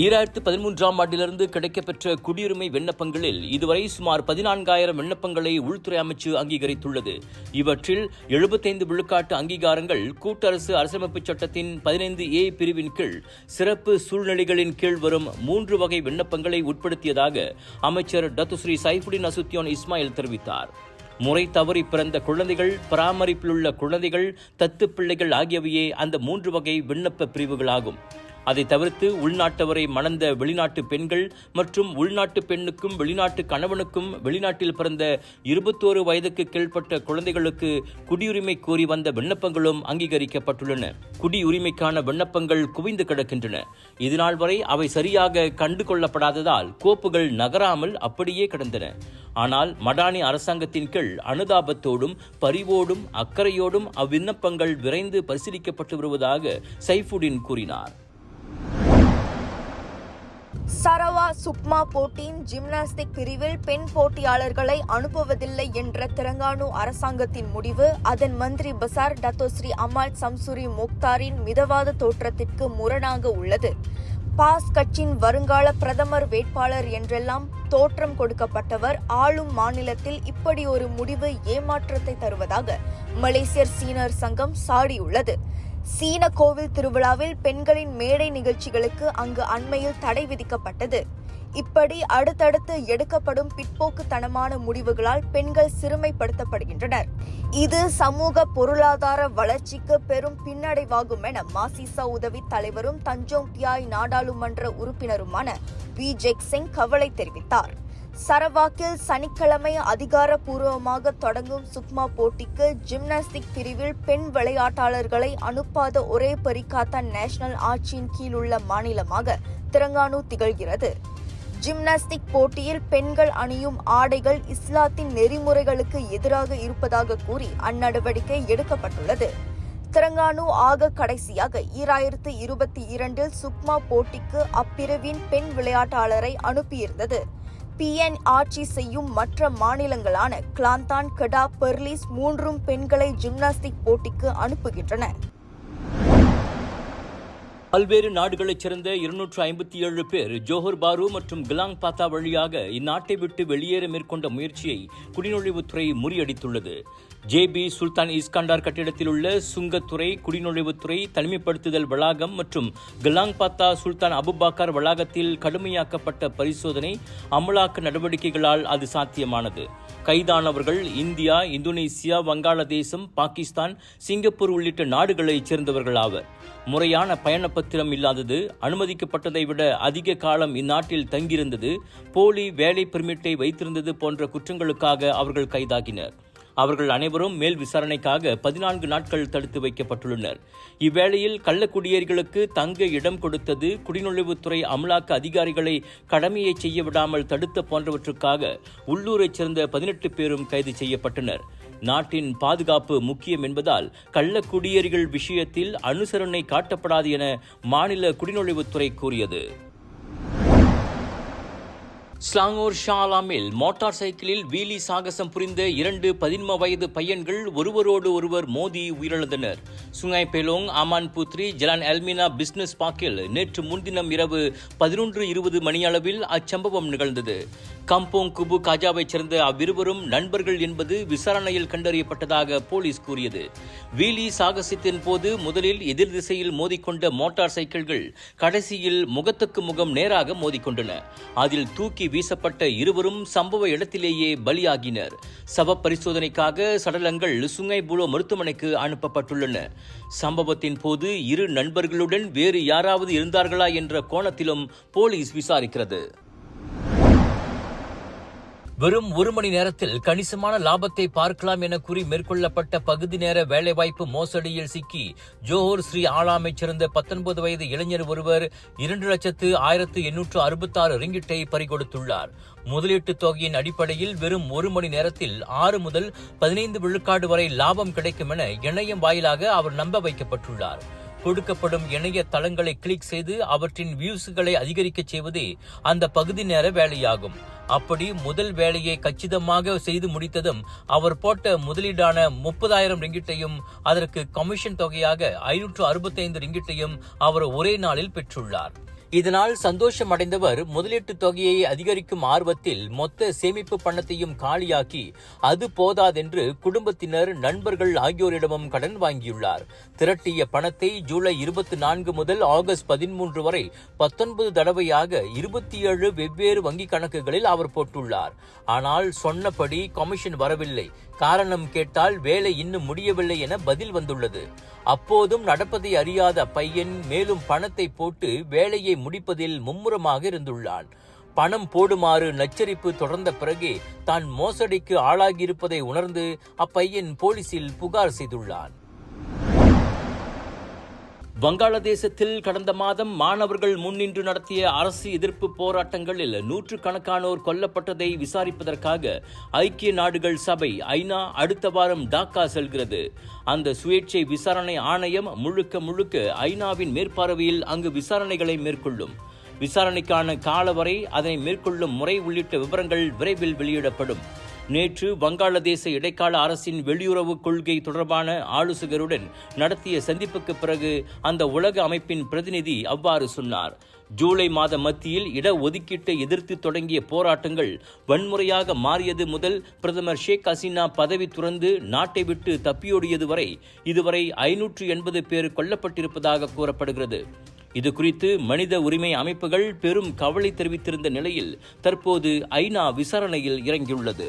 ஈராயிரத்து பதிமூன்றாம் ஆண்டிலிருந்து கிடைக்கப்பெற்ற குடியுரிமை விண்ணப்பங்களில் இதுவரை சுமார் பதினான்காயிரம் விண்ணப்பங்களை உள்துறை அமைச்சு அங்கீகரித்துள்ளது. இவற்றில் எழுபத்தைந்து விழுக்காட்டு அங்கீகாரங்கள் கூட்டரசு அரசமைப்பு சட்டத்தின் பதினைந்து ஏ பிரிவின் கீழ் சிறப்பு சூழ்நிலைகளின் கீழ் வரும் மூன்று வகை விண்ணப்பங்களை உட்படுத்தியதாக அமைச்சர் டத்துஸ்ரீ சைஃபுடின் அசுத்தியோன் இஸ்மாயில் தெரிவித்தார். முறை தவறி பிறந்த குழந்தைகள் பராமரிப்பிலுள்ள குழந்தைகள் தத்து பிள்ளைகள் ஆகியவையே அந்த மூன்று வகை விண்ணப்ப பிரிவுகளாகும். அதை தவிர்த்து உள்நாட்டவரை மணந்த வெளிநாட்டு பெண்கள் மற்றும் உள்நாட்டு பெண்ணுக்கும் வெளிநாட்டு கணவனுக்கும் வெளிநாட்டில் பிறந்த இருபத்தோரு வயதுக்கு கீழ்ப்பட்ட குழந்தைகளுக்கு குடியுரிமை கோரி வந்த விண்ணப்பங்களும் அங்கீகரிக்கப்பட்டுள்ளன. குடியுரிமைக்கான விண்ணப்பங்கள் குவிந்து கிடக்கின்றன. இதுநாள் வரை அவை சரியாக கண்டு கொள்ளப்படாததால் கோப்புகள் நகராமல் அப்படியே கிடந்தன. ஆனால் மடானி அரசாங்கத்தின் கீழ் அனுதாபத்தோடும் பரிவோடும் அக்கறையோடும் அவ்விண்ணப்பங்கள் விரைந்து பரிசீலிக்கப்பட்டு வருவதாக சைஃபுடின் கூறினார். சரவா சுக்மா போட்டியின் ஜிம்னாஸ்டிக் பிரிவில் பெண் போட்டியாளர்களை அனுப்புவதில்லை என்ற தெலங்கானு அரசாங்கத்தின் முடிவு. அதன் மந்திரி பசார் டத்தோஸ்ரீ அமால் சம்சுரி முக்தாரின் மிதவாத தோற்றத்திற்கு முரணாக உள்ளது. பாஸ் கட்சியின் வருங்கால பிரதமர் வேட்பாளர் என்றெல்லாம் தோற்றம் கொடுக்கப்பட்டவர் ஆளும் மாநிலத்தில் இப்படி ஒரு முடிவு ஏமாற்றத்தை தருவதாக மலேசியர் சீனர் சங்கம் சாடியுள்ளது. சீன கோவில் திருவிழாவில் பெண்களின் மேடை நிகழ்ச்சிகளுக்கு அங்கு அண்மையில் தடை விதிக்கப்பட்டது. இப்படி அடுத்தடுத்து எடுக்கப்படும் பிற்போக்குத்தனமான முடிவுகளால் பெண்கள் சிறுமைப்படுத்தப்படுகின்றனர். இது சமூக பொருளாதார வளர்ச்சிக்கு பெரும் பின்னடைவாகும் என மாசிசா உதவி தலைவரும் தஞ்சோங் தியாய் நாடாளுமன்ற உறுப்பினருமான வி. ஜெக் சிங் கவலை தெரிவித்தார். சரவாக்கில் சனிக்கிழமை அதிகாரப்பூர்வமாக தொடங்கும் சுக்மா போட்டிக்கு ஜிம்னாஸ்டிக் பிரிவில் பெண் விளையாட்டாளர்களை அனுப்பாத ஒரே பரிகாத்தா நேஷனல் ஆட்சியின் கீழ் உள்ள மாநிலமாக திரங்கானு திகழ்கிறது. ஜிம்னாஸ்டிக் போட்டியில் பெண்கள் அணியும் ஆடைகள் இஸ்லாத்தின் நெறிமுறைகளுக்கு எதிராக இருப்பதாக கூறி அந்நடவடிக்கை எடுக்கப்பட்டுள்ளது. திரங்கானு ஆக கடைசியாக ஈராயிரத்து இருபத்தி இரண்டில் சுக்மா போட்டிக்கு அப்பிரிவின் பெண் விளையாட்டாளரை அனுப்பியிருந்தது. பிஎன் ஆட்சி செய்யும் மற்ற மாநிலங்களான கிளாந்தான் கடா பெர்லிஸ் மூன்றும் பெண்களை ஜிம்னாஸ்டிக் போட்டிக்கு அனுப்புகின்றன. பல்வேறு நாடுகளைச் சேர்ந்த இருநூற்று ஐம்பத்தி ஏழு பேர் ஜோஹர் பாரு மற்றும் கிலாங் பாத்தா வழியாக இந்நாட்டை விட்டு வெளியேற மேற்கொண்ட முயற்சியை குடிநுழைவுத்துறை முறியடித்துள்ளது. ஜேபி சுல்தான் இஸ்காண்டார் கட்டிடத்தில் உள்ள சுங்கத்துறை குடிநுழைவுத்துறை தனிமைப்படுத்துதல் வளாகம் மற்றும் கிலாங் பாத்தா சுல்தான் அபுபாக்கர் வளாகத்தில் கடுமையாக்கப்பட்ட பரிசோதனை அமலாக்க நடவடிக்கைகளால் அது சாத்தியமானது. கைதானவர்கள் இந்தியா இந்தோனேசியா வங்காளதேசம் பாகிஸ்தான் சிங்கப்பூர் உள்ளிட்ட நாடுகளைச் சேர்ந்தவர்கள் ஆவர் முறையான பத்திரம் இல்லாதது அனுமதிக்கப்பட்டதை விட அதிக காலம் இந்நாட்டில் தங்கியிருந்தது போலி வேலை பெர்மிட்டை வைத்திருந்தது போன்ற குற்றங்களுக்காக அவர்கள் கைதாகினர். அவர்கள் அனைவரும் மேல் விசாரணைக்காக பதினான்கு நாட்கள் தடுத்து வைக்கப்பட்டுள்ளனர். இவ்வேளையில் கள்ளக்குடியேறிகளுக்கு தங்க இடம் கொடுத்தது குடிநுழைவுத்துறை அமலாக்க அதிகாரிகளை கடமையை செய்ய விடாமல் தடுத்த போன்றவற்றுக்காக உள்ளூரைச் சேர்ந்த பதினெட்டு பேரும் கைது செய்யப்பட்டனர். நாட்டின் பாதுகாப்பு முக்கியம் என்பதால் கள்ள குடியேறிகள் விஷயத்தில் அனுசரணை காட்டப்படாது என மாநில குடிநுழைவுத்துறை கூறியது. ஸ்லாங்கூர் ஷாலாமில் மோட்டார் சைக்கிளில் வீலி சாகசம் புரிந்த இரண்டு பதின்ம வயது பையன்கள் ஒருவரோடு ஒருவர் மோதி உயிரிழந்தனர். Sungai Pelong Aman Putri Jalan Almina business பார்க்கில் நேற்று முன்தினம் இரவு பதினொன்று இருபது மணியளவில் அச்சம்பவம் நிகழ்ந்தது. கம்போங் குபு காஜாவைச் சேர்ந்த அவ்விருவரும் நண்பர்கள் என்பது விசாரணையில் கண்டறியப்பட்டதாக போலீஸ் கூறியது. வீலி சாகசத்தின் போது முதலில் எதிர் திசையில் மோதிக்கொண்ட மோட்டார் சைக்கிள்கள் கடைசியில் முகத்துக்கு முகம் நேராக மோதிக்கொண்டன. அதில் தூக்கி வீசப்பட்ட இருவரும் சம்பவ இடத்திலேயே பலியாகினர். சவ பரிசோதனைக்காக சடலங்கள் சுங்கை புலோ மருத்துவமனைக்கு அனுப்பப்பட்டுள்ளன. சம்பவத்தின் போது இரு நண்பர்களுடன் வேறு யாராவது இருந்தார்களா என்ற கோணத்திலும் போலீஸ் விசாரிக்கிறது. வெறும் ஒரு மணி நேரத்தில் கணிசமான லாபத்தை பார்க்கலாம் என கூறி மேற்கொள்ளப்பட்ட பகுதி நேர வேலைவாய்ப்பு மோசடியில் சிக்கி ஜோஹர் ஸ்ரீ ஆளாமைச் சேர்ந்த பத்தொன்பது வயது இளைஞர் ஒருவர் இரண்டு லட்சத்து ஆயிரத்து எண்ணூற்று அறுபத்தாறு ரிங்கிட்டை பறிகொடுத்துள்ளார். முதலீட்டு தொகையின் அடிப்படையில் வெறும் ஒரு மணி நேரத்தில் ஆறு முதல் பதினைந்து விழுக்காடு வரை லாபம் கிடைக்கும் என இணையம் வாயிலாக அவர் நம்ப வைக்கப்பட்டுள்ளார். கொடுக்கப்படும் இணைய தளங்களை கிளிக் செய்து அவற்றின் வியூஸ்களை அதிகரிக்கச் செய்வதே அந்த பகுதி நேர வேலையாகும். அப்படி முதல் வேலையை கச்சிதமாக செய்து முடித்ததும் அவர் போட்ட முதலீடான முப்பதாயிரம் ரிங்கிட்டையும் அதற்கு கமிஷன் தொகையாக ஐநூற்று அறுபத்தைந்து ரிங்கிட்டையும் அவர் ஒரே நாளில் பெற்றுள்ளார். இதனால் சந்தோஷம் அடைந்தவர் முதலீட்டு தொகையை அதிகரிக்கும் ஆர்வத்தில் மொத்த சேமிப்பு பணத்தையும் காலியாக்கி அது போதாதென்று குடும்பத்தினர் நண்பர்கள் ஆகியோரிடமும் கடன் வாங்கியுள்ளார். திரட்டிய பணத்தை ஜூலை இருபத்தி நான்கு முதல் ஆகஸ்ட் பதிமூன்று வரை பத்தொன்பது தடவையாக இருபத்தி ஏழு வெவ்வேறு வங்கிக் கணக்குகளில் அவர் போட்டுள்ளார். ஆனால் சொன்னபடி கமிஷன் வரவில்லை. காரணம் கேட்டால் வேலை இன்னும் முடியவில்லை என பதில் வந்துள்ளது. அப்போதும் நடப்பதை அறியாத பையன் மேலும் பணத்தை போட்டு வேலையை முடிப்பதில் மும்முரமாக இருந்துள்ளான். பணம் போடுமாறு நச்சரிப்பு தொடர்ந்த பிறகே தான் மோசடிக்கு ஆளாகியிருப்பதை உணர்ந்து அப்பையன் போலீசில் புகார் செய்துள்ளான். வங்காளதேசத்தில் கடந்த மாதம் மாணவர்கள் முன்னின்று நடத்திய அரசு எதிர்ப்பு போராட்டங்களில் நூற்றுக்கணக்கானோர் கொல்லப்பட்டதை விசாரிப்பதற்காக ஐக்கிய நாடுகள் சபை ஐநா அடுத்த வாரம் டாக்கா செல்கிறது. அந்த சுயேட்சை விசாரணை ஆணையம் முழுக்க முழுக்க ஐநாவின் மேற்பார்வையில் அங்கு விசாரணைகளை மேற்கொள்ளும். விசாரணைக்கான காலவரை அதனை மேற்கொள்ளும் முறை உள்ளிட்ட விவரங்கள் விரைவில் வெளியிடப்படும். நேற்று வங்காளதேச இடைக்கால அரசின் வெளியுறவு கொள்கை தொடர்பான ஆலோசகருடன் நடத்திய சந்திப்புக்கு பிறகு அந்த உலக அமைப்பின் பிரதிநிதி அவ்வாறு சொன்னார். ஜூலை மாத மத்தியில் இடஒதுக்கீட்டை எதிர்த்து தொடங்கிய போராட்டங்கள் வன்முறையாக மாறியது முதல் பிரதமர் ஷேக் ஹசீனா பதவி துறந்து நாட்டை விட்டு தப்பியோடியது வரை இதுவரை ஐநூற்று எண்பது பேர் கொல்லப்பட்டிருப்பதாக கூறப்படுகிறது. இது குறித்து மனித உரிமை அமைப்புகள் பெரும் கவலை தெரிவித்திருந்த நிலையில் தற்போது ஐநா விசாரணையில் இறங்கியுள்ளது.